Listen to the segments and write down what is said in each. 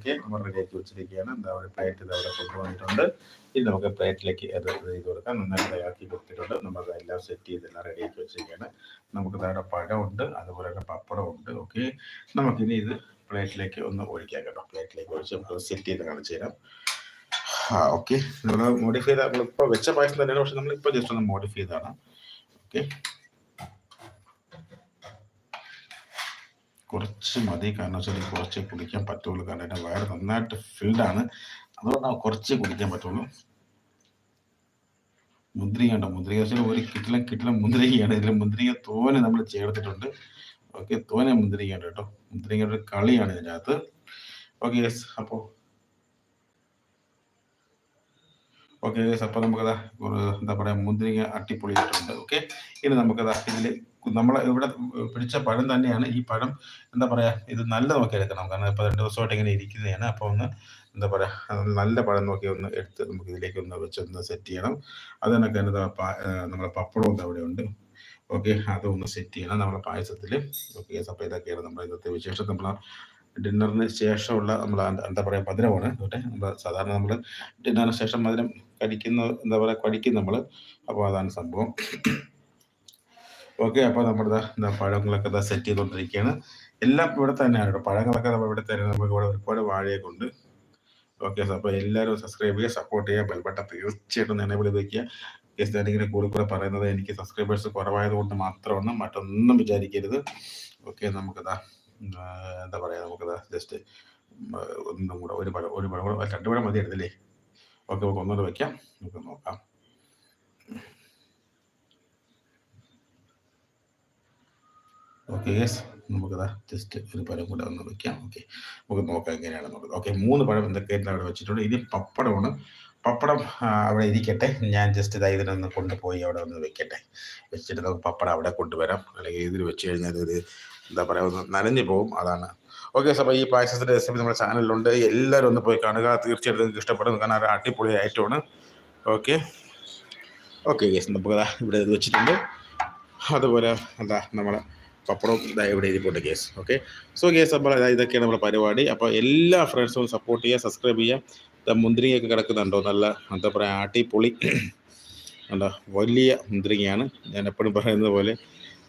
Okay നമ്മൾ റെഡിയാക്കി വെച്ചിരിക്കുകയാണ്. എന്താ ഒരു പ്ലേറ്റ് ഇത് അവിടെ കൊണ്ടുവന്നിട്ടുണ്ട്. ഇനി നമുക്ക് പ്ലേറ്റിലേക്ക് അത് ചെയ്ത് കൊടുക്കാം. നന്നായിട്ട് തയ്യാറാക്കി കൊടുത്തിട്ടുണ്ട്. നമ്മൾ അതെല്ലാം സെറ്റ് ചെയ്തെല്ലാം റെഡി റെഡിയാക്കി വെച്ചിരിക്കുകയാണ്. നമുക്ക് അവിടെ പഴമുണ്ട് അതുപോലെ തന്നെ പപ്പടമുണ്ട് ഓക്കെ നമുക്കിനി ഇത് പ്ലേറ്റിലേക്ക് ഒന്ന് ഒഴിക്കാം കേട്ടോ. പ്ലേറ്റിലേക്ക് ഒഴിച്ച് നമുക്ക് സെറ്റ് ചെയ്ത് കാണിച്ചു തരാം. ആ ഓക്കെ. നമ്മൾ മോഡിഫൈ ചെയ്ത നമ്മളിപ്പോൾ വെച്ച പായസം തന്നെയാണ് പക്ഷെ നമ്മളിപ്പോൾ ജസ്റ്റ് ഒന്ന് മോഡിഫൈ ചെയ്താണ് ഓക്കെ. കുറച്ച് മതി. കാരണം വെച്ചാൽ കുറച്ച് കുടിക്കാൻ പറ്റുള്ളൂ. കാരണം എന്റെ വയറ് നന്നായിട്ട് ഫിൽഡ് ആണ്. അതുകൊണ്ടാണ് കുറച്ച് കുടിക്കാൻ പറ്റുള്ളൂ. മുന്തിരിങ്ങ ഉണ്ടോ മുന്തിരിങ്ങ വെച്ചാൽ ഒരു കിട്ടിലും കിട്ടിലും മുന്തിരിങ്ങയാണ്. ഇതിൽ മുന്തിരിങ്ങ തോനെ നമ്മൾ ചേർത്തിട്ടുണ്ട്. ഓക്കെ തോനെ മുന്തിരിങ്ങ ഉണ്ട് കേട്ടോ. മുന്തിരിങ്ങയുടെ ഒരു കളിയാണ് ഇതിനകത്ത്. ഓക്കെ യെസ് അപ്പോൾ ഓക്കെ അപ്പോൾ നമുക്കതാ എന്താ പറയുക മുന്തിരിങ്ങ അട്ടിപ്പൊളിയിട്ടുണ്ട് ഓക്കെ ഇനി നമുക്കതാ ഇതിൽ നമ്മൾ ഇവിടെ പിടിച്ച പഴം തന്നെയാണ്. ഈ പഴം എന്താ പറയുക ഇത് നല്ല നോക്കി എടുക്കണം. കാരണം ഇപ്പോൾ രണ്ട് ദിവസമായിട്ട് ഇങ്ങനെ ഇരിക്കുന്നതാണ്. അപ്പോൾ ഒന്ന് എന്താ പറയുക നല്ല പഴം നോക്കി ഒന്ന് എടുത്ത് നമുക്ക് ഇതിലേക്ക് ഒന്ന് വെച്ച് ഒന്ന് സെറ്റ് ചെയ്യണം. അത് കണക്ക് നമ്മുടെ നമ്മളെ പപ്പടവും അവിടെ ഉണ്ട്. ഓക്കെ അതൊന്ന് സെറ്റ് ചെയ്യണം. നമ്മുടെ പായസത്തിൽ ഓക്കെ അപ്പോൾ ഇതൊക്കെയാണ് നമ്മുടെ ഇന്നത്തെ വിശേഷം. നമ്മൾ ഡിന്നറിന് ശേഷമുള്ള നമ്മൾ എന്താ പറയുക മധുരമാണ്. കേട്ടെ നമ്മൾ സാധാരണ നമ്മൾ ഡിന്നറിന് ശേഷം മധുരം കഴിക്കുന്ന എന്താ പറയുക കഴിക്കും നമ്മൾ അപ്പോൾ അതാണ് സംഭവം. ഓക്കെ അപ്പോൾ നമ്മുടെ എന്താ പഴങ്ങളൊക്കെ ഇതാ സെറ്റ് ചെയ്തുകൊണ്ടിരിക്കുകയാണ് എല്ലാം ഇവിടെ തന്നെയാണ് കേട്ടോ. പഴങ്ങളൊക്കെ നമ്മൾ ഇവിടെ തന്നെ നമുക്ക് ഇവിടെ ഒരുപാട് വാഴയൊക്കെ ഉണ്ട്. ഓക്കെ അപ്പോൾ എല്ലാവരും സബ്സ്ക്രൈബ് ചെയ്യുക സപ്പോർട്ട് ചെയ്യുക ബെൽബട്ടൺ തീർച്ചയായിട്ടും നിലവിൽ വയ്ക്കുക കേസ് ഞാനിങ്ങനെ കൂടെ കൂടെ പറയുന്നത് എനിക്ക് സബ്സ്ക്രൈബേഴ്സ് കുറവായതുകൊണ്ട് മാത്രമാണ് മറ്റൊന്നും വിചാരിക്കരുത്. ഓക്കെ നമുക്കിതാ എന്താ പറയുക നമുക്കത് ജസ്റ്റ് ഒന്നും കൂടെ ഒരു പഴം ഒരു പഴം കൂടെ രണ്ടു പഴം മതി എടുത്തില്ലേ ഓക്കെ നമുക്ക് ഒന്നുകൂടെ വയ്ക്കാം നമുക്ക് നോക്കാം. ഓക്കെ യെസ് നമുക്കത് ജസ്റ്റ് ഒരു പഴം കൂടെ ഒന്ന് വെക്കാം. ഓക്കെ നമുക്ക് നോക്കാം എങ്ങനെയാണെന്നുള്ളത് ഓക്കെ മൂന്ന് പഴം എന്തൊക്കെ അവിടെ വെച്ചിട്ടുണ്ട്? ഇനി പപ്പടമാണ്. പപ്പടം അവിടെ ഇരിക്കട്ടെ. ഞാൻ ജസ്റ്റ് ഇതാ ഇതിനൊന്ന് കൊണ്ടുപോയി അവിടെ ഒന്ന് വെക്കട്ടെ. വെച്ചിട്ട് നമുക്ക് പപ്പടം അവിടെ കൊണ്ടുവരാം. അല്ലെങ്കിൽ ഇതിൽ വെച്ച് കഴിഞ്ഞാൽ ഇത് എന്താ പറയുക നനഞ്ഞു പോകും അതാണ്. ഓക്കെ സാർ ഈ പായസത്തിന്റെ റെസിപ്പി നമ്മുടെ ചാനലിലുണ്ട്. എല്ലാവരും ഒന്ന് പോയി കാണുക. തീർച്ചയായിട്ടും നിങ്ങൾക്ക് ഇഷ്ടപ്പെടും. കാരണം ഒരു അടിപൊളി ഐറ്റമാണ്. ഓക്കെ ഓക്കെ ഗേസ് നമുക്ക് ഇവിടെ ഇത് വെച്ചിട്ടുണ്ട്. അതുപോലെ എന്താ നമ്മളെ പപ്പടം ഇതാ ഇവിടെ ഇരിപ്പുണ്ട് കേസ് ഓക്കെ സോ കേസ് അപ്പോൾ ഇതൊക്കെയാണ് നമ്മുടെ പരിപാടി. അപ്പോൾ എല്ലാ ഫ്രണ്ട്സും സപ്പോർട്ട് ചെയ്യുക സബ്സ്ക്രൈബ് ചെയ്യുക. മുന്തിരിങ്ങയൊക്കെ കിടക്കുന്നുണ്ടോ? നല്ല എന്താ പറയുക ആട്ടിപ്പൊളി എന്താ വലിയ മുന്തിരിങ്ങയാണ്. ഞാൻ എപ്പോഴും പറയുന്നത് പോലെ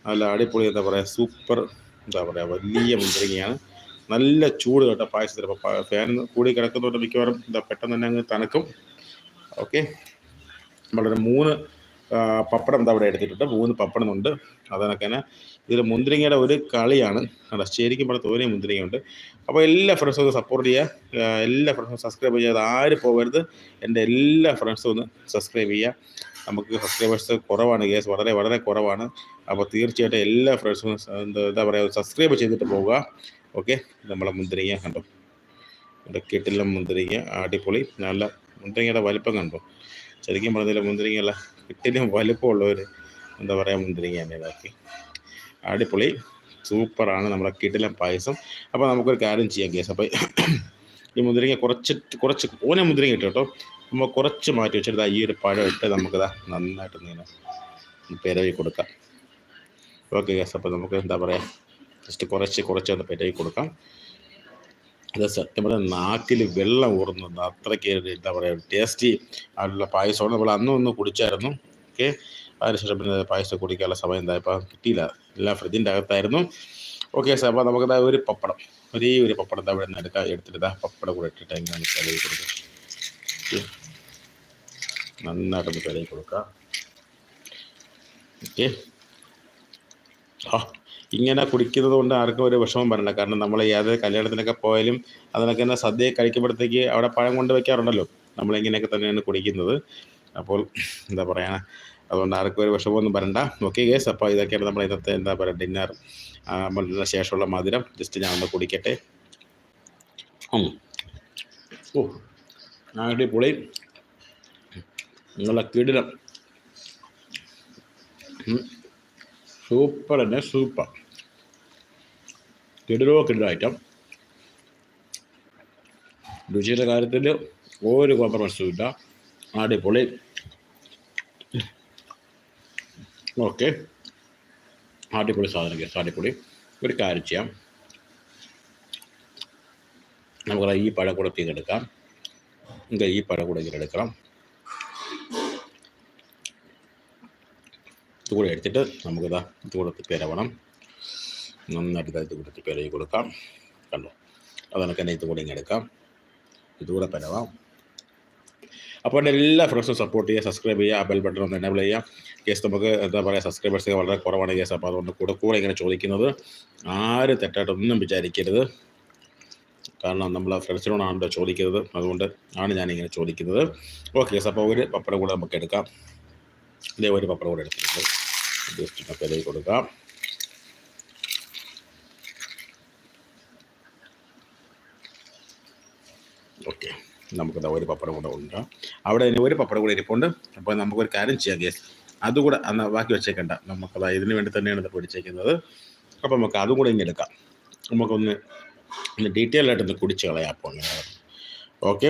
നല്ല അടിപൊളി എന്താ പറയുക സൂപ്പർ എന്താ പറയുക വലിയ മുന്തിരിങ്ങയാണ്. നല്ല ചൂട് കേട്ടോ പായസത്തിൽ അപ്പോൾ ഫാൻ കൂടി കിടക്കുന്നതുകൊണ്ട് മിക്കവാറും എന്താ പെട്ടെന്ന് തന്നെ അങ്ങ് തണുക്കും. ഓക്കെ. വളരെ മൂന്ന് പപ്പടം എന്താ അവിടെ എടുത്തിട്ടുണ്ട്. മൂന്ന് പപ്പടമുണ്ട്. അതൊക്കെ തന്നെ. ഇതിൽ മുന്തിരിങ്ങയുടെ ഒരു കളിയാണ്. അല്ല ശരിക്കും പറഞ്ഞ തോന്നിയ മുന്തിരിങ്ങയുണ്ട്. അപ്പോൾ എല്ലാ ഫ്രണ്ട്സും ഒന്ന് സപ്പോർട്ട് ചെയ്യുക എല്ലാ ഫ്രണ്ട്സും സബ്സ്ക്രൈബ് ചെയ്യാതെ ആര് പോകരുത്. എന്റെ എല്ലാ ഫ്രണ്ട്സും ഒന്ന് സബ്സ്ക്രൈബ് ചെയ്യുക നമുക്ക് സബ്സ്ക്രൈബേഴ്സ് കുറവാണ്. കേസ് വളരെ വളരെ കുറവാണ്. അപ്പോൾ തീർച്ചയായിട്ടും എല്ലാ ഫ്രണ്ട്സും എന്താ പറയുക സബ്സ്ക്രൈബ് ചെയ്തിട്ട് പോവുക. ഓക്കെ നമ്മളെ മുന്തിരിങ്ങ കണ്ടോ? ഇവിടെ കെട്ടില്ല മുന്തിരിങ്ങ അടിപൊളി നല്ല മുന്തിരിങ്ങയുടെ വലിപ്പം കണ്ടോ? ശരിക്കും പറഞ്ഞില്ല മുന്തിരിങ്ങയല്ല കെട്ടിലും വലിപ്പമുള്ളവർ എന്താ പറയുക മുന്തിരിങ്ങ തന്നെ ഇതാക്കി. അടിപൊളി സൂപ്പറാണ് നമ്മുടെ കിടിലൻ പായസം. അപ്പോൾ നമുക്കൊരു കാര്യം ചെയ്യാം കേസ് അപ്പോൾ ഈ മുന്തിരിങ്ങ കുറച്ച് കുറച്ച് ഓനെ മുന്തിരിങ്ങ ഇട്ട് കേട്ടോ. നമ്മൾ കുറച്ച് മാറ്റി വെച്ചിട്ട് ഈ ഒരു പഴം ഇട്ട് നമുക്കിതാ നന്നായിട്ട് ഇങ്ങനെ പെരവി കൊടുക്കാം. ഓക്കെ ഗ്യാസ് അപ്പോൾ നമുക്ക് എന്താ പറയുക ജസ്റ്റ് കുറച്ച് കുറച്ച് ഒന്ന് പെരവി കൊടുക്കാം. അത് സത്യം പറഞ്ഞാൽ നാക്കിൽ വെള്ളം ഊറുന്നുണ്ട് അത്രയ്ക്ക് എന്താ പറയുക ടേസ്റ്റി ആയിട്ടുള്ള പായസമാണ് നമ്മൾ അന്നും ഒന്ന് കുടിച്ചായിരുന്നു. ഓക്കെ അതിനുശേഷം പിന്നെ പായസം കുടിക്കാനുള്ള സമയം എന്തായപ്പോൾ കിട്ടിയില്ല. എല്ലാം ഫ്രിഡ്ജിന്റെ അകത്തായിരുന്നു. ഓക്കെ സാർ അപ്പോൾ നമുക്ക് ഒരു പപ്പടം. ഒരേ ഒരു പപ്പടം അവിടെ നിന്ന് എടുക്കാം എടുത്തിട്ട് പപ്പടം കൂടെ ഇട്ടിട്ട് എങ്ങനെ കലയി കൊടുക്കാം. നന്നായിട്ടൊന്ന് കലയി കൊടുക്കാം. ഓക്കെ. ആ ഇങ്ങനെ കുടിക്കുന്നത് കൊണ്ട് ആർക്കും ഒരു വിഷമം വരണ്ട. കാരണം നമ്മൾ ഏത് കല്യാണത്തിനൊക്കെ പോയാലും അതിനൊക്കെ തന്നെ സദ്യ കഴിക്കുമ്പോഴത്തേക്ക് അവിടെ പഴം കൊണ്ട് വയ്ക്കാറുണ്ടല്ലോ നമ്മളിങ്ങനെയൊക്കെ തന്നെയാണ് കുടിക്കുന്നത്. അപ്പോൾ എന്താ പറയുക അതുകൊണ്ട് ആർക്കും ഒരു വിഷമമൊന്നും വരണ്ട. ഓക്കെ ഗേസ് അപ്പോൾ ഇതൊക്കെയാണ് നമ്മൾ ഇന്നത്തെ എന്താ പറയുക ഡിന്നർ നമ്മളുടെ ശേഷമുള്ള മധുരം. ജസ്റ്റ് ഞാൻ ഒന്ന് കുടിക്കട്ടെ ഓ അടിപൊളി നിങ്ങളുടെ കിടിലം. സൂപ്പർ തന്നെ സൂപ്പർ കിടിലോ കിടിലോ ഐറ്റം രുചിയുടെ കാര്യത്തിൽ ഒരു കോംപ്രമൈസും ഇല്ല. അടിപൊളി. ഓക്കെ. അടിപൊളി സാധനം കേസ് അടിപൊളി ഒരു കാര്യം ചെയ്യാം. നമുക്ക് ഈ പഴം കൂടെ തീരെടുക്കാം ഇത് ഈ പഴം കൂടെ ഇങ്ങനെ എടുക്കണം ഇതുകൂടെ എടുത്തിട്ട് നമുക്കിതാ ഇതുകൂടെ തിപ്പേരവണം നന്നായിട്ട് ഇത് കൊടുത്ത് തിപ്പേരയി കൊടുക്കാം. കണ്ടോ? അതൊക്കെ തന്നെ ഇതുകൂടെ ഇങ്ങനെ എടുക്കാം. പരവാം. അപ്പോൾ എന്റെ എല്ലാ ഫ്രണ്ട്സും സപ്പോർട്ട് ചെയ്യുക സബ്സ്ക്രൈബ് ചെയ്യുക ആ ബെൽ ബട്ടൺ ഒന്ന് എനേബിൾ ചെയ്യുക. കേസ് നമുക്ക് എന്താ പറയുക സബ്സ്ക്രൈബേഴ്സ് വളരെ കുറവാണ് കേസ് അപ്പോൾ അതുകൊണ്ട് കൂടെ കൂടെ ഇങ്ങനെ ചോദിക്കുന്നത് ആരും തെറ്റായിട്ടൊന്നും വിചാരിക്കരുത്. കാരണം നമ്മൾ ഫ്രണ്ട്സിനോടാണല്ലോ ചോദിക്കുന്നത്. അതുകൊണ്ട് ആണ് ഞാനിങ്ങനെ ചോദിക്കുന്നത്. ഓക്കെ കേസ് അപ്പോൾ ഒരു പപ്പടം കൂടെ നമുക്ക് എടുക്കാം. ഇതേ ഒരു പപ്പടം കൂടെ എടുത്തിട്ടുണ്ട്. ജസ്റ്റ് പപ്പയിലേക്ക് കൊടുക്കാം. ഓക്കെ നമുക്കിതാ ഒരു പപ്പടം കൂടെ ഉണ്ട്. അവിടെ ഇനി ഒരു പപ്പടം കൂടെ ഇരിപ്പുണ്ട്. അപ്പോൾ നമുക്കൊരു കാര്യം ചെയ്യാം ഗ്യാസ് അതുകൂടെ അന്ന് ബാക്കി വെച്ചേക്കണ്ട. നമുക്കത് ഇതിന് വേണ്ടി തന്നെയാണ് ഇത് പൊടിച്ചേക്കുന്നത്. അപ്പോൾ നമുക്ക് അതും കൂടെ ഇങ്ങനെ എടുക്കാം. നമുക്കൊന്ന് ഒന്ന് ഡീറ്റെയിൽ ആയിട്ടൊന്ന് കുടിച്ച് കളയാം അപ്പോൾ ഓക്കെ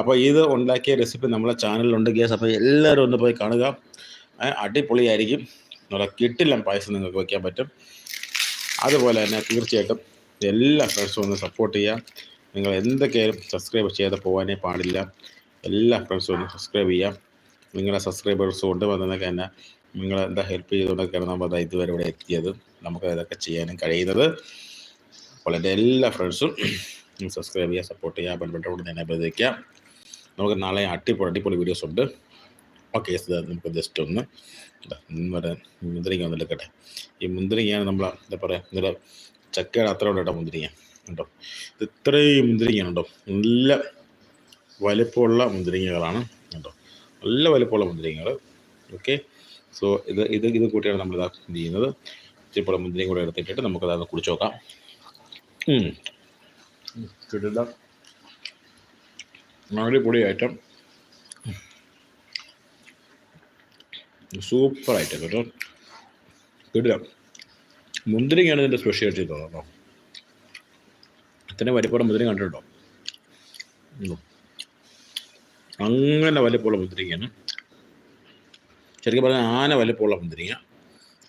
അപ്പോൾ ഇത് ഉണ്ടാക്കിയ റെസിപ്പി നമ്മളെ ചാനലിലുണ്ട് ഗ്യാസ് അപ്പോൾ എല്ലാവരും ഒന്ന് പോയി കാണുക. അടിപൊളിയായിരിക്കും. നല്ല കിട്ടില്ല പായസം നിങ്ങൾക്ക് വയ്ക്കാൻ പറ്റും. അതുപോലെ തന്നെ തീർച്ചയായിട്ടും എല്ലാ ഫ്രണ്ട്സും ഒന്ന് സപ്പോർട്ട് ചെയ്യുക. നിങ്ങൾ എന്തൊക്കെയായാലും സബ്സ്ക്രൈബ് ചെയ്ത് പോകാനേ പാടില്ല. എല്ലാ ഫ്രണ്ട്സും ഒന്ന് സബ്സ്ക്രൈബ് ചെയ്യാം. നിങ്ങളെ സബ്സ്ക്രൈബേഴ്സ് കൊണ്ട് വന്നതൊക്കെ തന്നെ നിങ്ങൾ എന്താ ഹെൽപ്പ് ചെയ്തുകൊണ്ടൊക്കെയാണ് നമ്മൾ അതായത് ഇതുവരെ ഇവിടെ എത്തിയത്. നമുക്ക് ഇതൊക്കെ ചെയ്യാനും കഴിയുന്നത്. അപ്പോൾ എന്റെ എല്ലാ ഫ്രണ്ട്സും സബ്സ്ക്രൈബ് ചെയ്യുക സപ്പോർട്ട് ചെയ്യുക ബെൽബട്ടോട് തന്നെ അഭ്യർത്ഥിക്കാം നമുക്ക് നാളെ അടിപൊളി അടിപൊളി വീഡിയോസ് ഉണ്ട്. ഓക്കെ നമുക്ക് ജസ്റ്റ് ഒന്ന് വരെ മുന്തിരിങ്ങ ഒന്ന് എടുക്കട്ടെ ഈ മുന്തിരിങ്ങയാണ് നമ്മൾ എന്താ പറയുക ഇന്നലെ ചക്കയുടെ അത്ര ഉണ്ട് കേട്ടോ മുന്തിരിങ്ങ. കേട്ടോ ഇത് ഇത്രയും മുന്തിരിങ്ങ കേട്ടോ. നല്ല വലിപ്പമുള്ള മുന്തിരിങ്ങകളാണ് കേട്ടോ. നല്ല വലിപ്പമുള്ള മുന്തിരിങ്ങകൾ ഓക്കെ സോ ഇത് ഇത് ഇത് കൂട്ടിയാണ് നമ്മൾ ഇതാ ചെയ്യുന്നത്? ഇച്ചിരി മുന്തിരിയും കൂടെ എടുത്തിട്ടിട്ട് നമുക്കത് കുടിച്ച് നോക്കാം. ഐറ്റം സൂപ്പർ ഐറ്റം കേട്ടോ. കിട്ടില്ല മുന്തിരിങ്ങയാണ് ഇതിന്റെ സ്പെഷ്യാലിറ്റി തോന്നുന്നു. ഇത്രയും വലിപ്പമുള്ള മുദ്രയും കണ്ടിട്ടുണ്ടോ? ഉം. അങ്ങനെ വലിപ്പമുള്ള മുദ്രയാണ് ശരിക്കും പറഞ്ഞാൽ ആന വലിപ്പമുള്ള മുന്തിരിങ്ങ.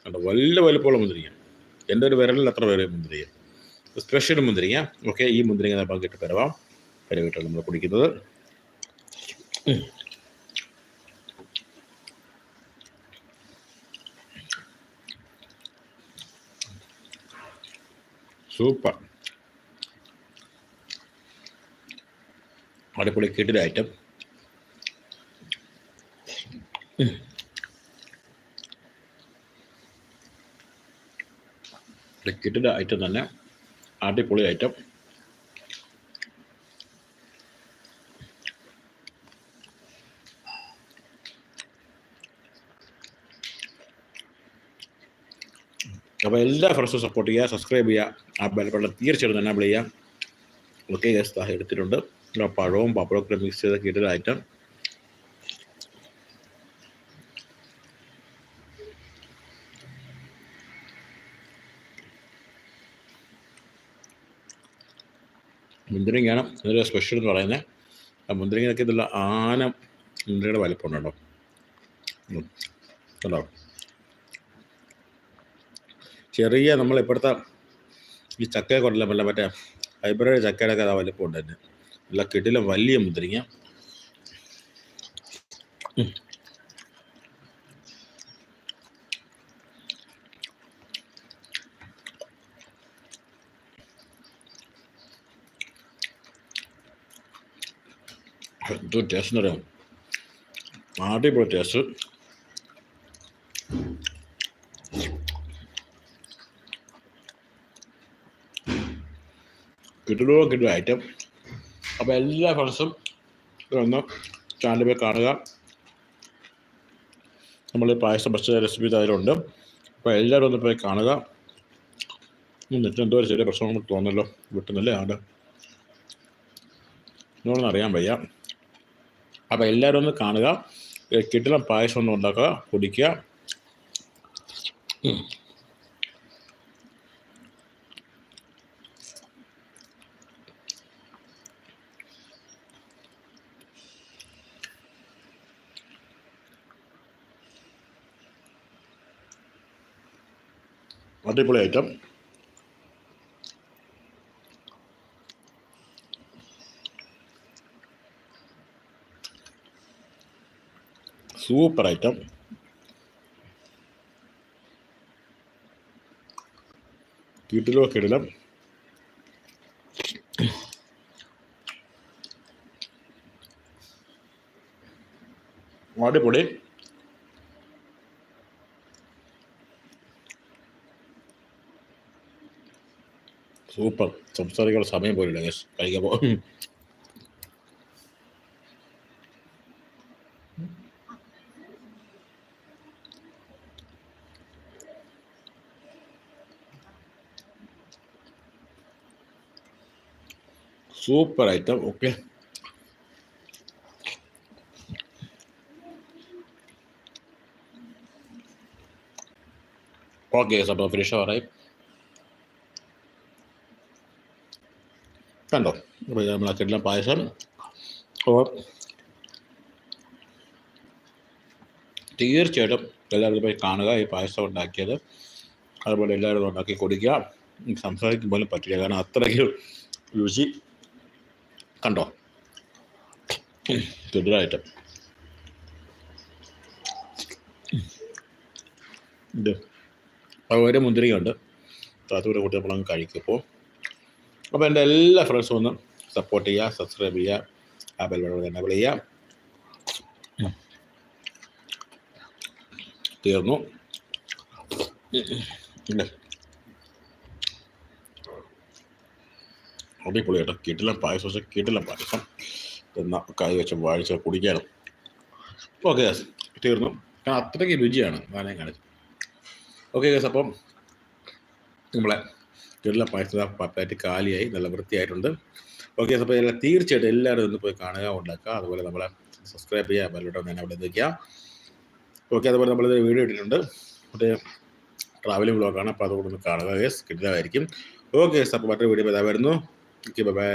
കണ്ടോ? വലിയ വലിപ്പമുള്ള മുന്തിരിങ്ങ. എന്റെ ഒരു വിരലിൽ അത്ര വേറെ മുന്തിരിങ്ങ. സ്പെഷ്യൽ മുന്തിരിങ്ങ. ഓക്കെ ഈ മുന്തിരിങ്ങ നമുക്ക് ഇട്ട് പരവാം പരവിട്ടാണ് നമ്മൾ കുടിക്കുന്നത്. സൂപ്പർ അടിപൊളി കിട്ടിയ ഐറ്റം കിട്ടിയ ഐറ്റം തന്നെ. അടിപൊളി ഐറ്റം അപ്പോൾ എല്ലാ ഫ്രണ്ട്സും സപ്പോർട്ട് ചെയ്യുക സബ്സ്ക്രൈബ് ചെയ്യുക ആ ബെൽബട്ടൺ തീർച്ചയായിട്ടും തന്നെ വിളിക്കുക ഓക്കെ യെസ് എടുത്തിട്ടുണ്ട്. പഴവും പപ്പടമൊക്കെ മിക്സ് ചെയ്ത് കിട്ടിയ ഐറ്റം മുന്തിരിങ്ങയാണ് ഇതൊരു സ്പെഷ്യൽ എന്ന് പറയുന്നത് ആ മുന്തിരിങ്ങയൊക്കെ ഇതിലുള്ള ആന മുന്തിരിയുടെ വലിപ്പമുണ്ട് കേട്ടോ ഉം. കണ്ടോ ചെറിയ നമ്മൾ ഇപ്പോഴത്തെ ഈ ചക്ക കൊണ്ടല്ല മറ്റേ ഹൈബ്രിഡ് ചക്കയുടെ ഒക്കെ വലിപ്പം ഉണ്ട് തന്നെ നല്ല വലിയ മുന്തിരിങ്ങ. എന്തോ ടേസ്റ്റ് എന്ന് പറയാം അടിപൊളി ടേസ്റ്റ് കിട്ടുമോ കിട്ടും ഐറ്റം അപ്പോൾ എല്ലാ ഫ്രണ്ട്സും ഇതൊന്ന് ചാനൽ പോയി കാണുക. നമ്മൾ പായസം ഭക്ഷ്യ റെസിപ്പി അതിലുണ്ട് അപ്പോൾ എല്ലാവരും ഒന്ന് പോയി കാണുക. എന്നിട്ട് എന്തോ ഒരു ചെറിയ പ്രശ്നം തോന്നല്ലോ വിട്ടുന്നല്ലേ ആണ്ട്. എന്നോടൊന്നും അറിയാൻ വയ്യ. അപ്പോൾ എല്ലാവരും ഒന്ന് കാണുക. കിട്ടുന്ന പായസം ഒന്ന് ഉണ്ടാക്കുക കുടിക്കുക. അടിപൊളി ഐറ്റം സൂപ്പർ ഐറ്റം വീട്ടിലോ കിടലം അടിപൊളി. സൂപ്പർ സംസാരിക്കാനുള്ള സമയം പോലില്ല ഗസ് കഴിക്കാൻ പോ. സൂപ്പർ ഐറ്റം ഓക്കെ ഓക്കെ അപ്പോൾ ഫിനിഷ് ആവാറായി. കണ്ടോ? അപ്പോൾ പായസം. അപ്പോൾ തീർച്ചയായിട്ടും എല്ലാവരും പോയി കാണുക ഈ പായസം ഉണ്ടാക്കിയത്. അതുപോലെ എല്ലാവരും ഉണ്ടാക്കി കുടിക്കുക. സംസാരിക്കും പോലും പറ്റില്ല കാരണം അത്രയ്ക്ക് രുചി. കണ്ടോ? തുടരായിട്ട് ഇത്. അതുപോലെ മുന്തിരിയുണ്ട്. താത്തൂടെ കൂട്ടി നമ്മളങ്ങ് കഴിക്കും. ഇപ്പോൾ അപ്പോൾ എന്റെ എല്ലാ ഫ്രണ്ട്സും ഒന്ന് സപ്പോർട്ട് ചെയ്യുക സബ്സ്ക്രൈബ് ചെയ്യുക ആ ബെൽ ബട്ടൺ എനേബിൾ ചെയ്യുക. തീർന്നു. അടിപൊളി കേട്ടോ. കിട്ടില്ല പായസം വെച്ചാൽ കിട്ടില്ല പായസം. എന്ന കൈ വെച്ച് വാഴിച്ച് കുടിക്കാനും. ഓക്കെ യെസ് തീർന്നു. കാരണം അത്രയ്ക്ക് രുചിയാണ്. ഞാനേ കാണിച്ചു. ഓക്കെ യെസ് അപ്പം നമ്മളെ കിടില പായസം പപ്പായിട്ട് കാലിയായി നല്ല വൃത്തിയായിട്ടുണ്ട്. ഓക്കെ അപ്പോൾ എല്ലാം തീർച്ചയായിട്ടും എല്ലാവരും ഒന്ന് പോയി കാണുക ഉണ്ടാക്കുക. അതുപോലെ നമ്മളെ സബ്സ്ക്രൈബ് ചെയ്യുക ബെല്ലോട്ട് തന്നെ അവിടെ നിൽക്കുക ഓക്കെ അതുപോലെ നമ്മളിത് വീഡിയോ ഇട്ടിട്ടുണ്ട്. ഒരു ട്രാവലിംഗ് ബ്ലോഗാണ് അപ്പോൾ അതുകൊണ്ട് ഒന്ന് കാണുക യെസ് കിട്ടുന്നതായിരിക്കും. ഓക്കെ അപ്പോൾ മറ്റൊരു വീഡിയോ വരുന്നു. Okay bye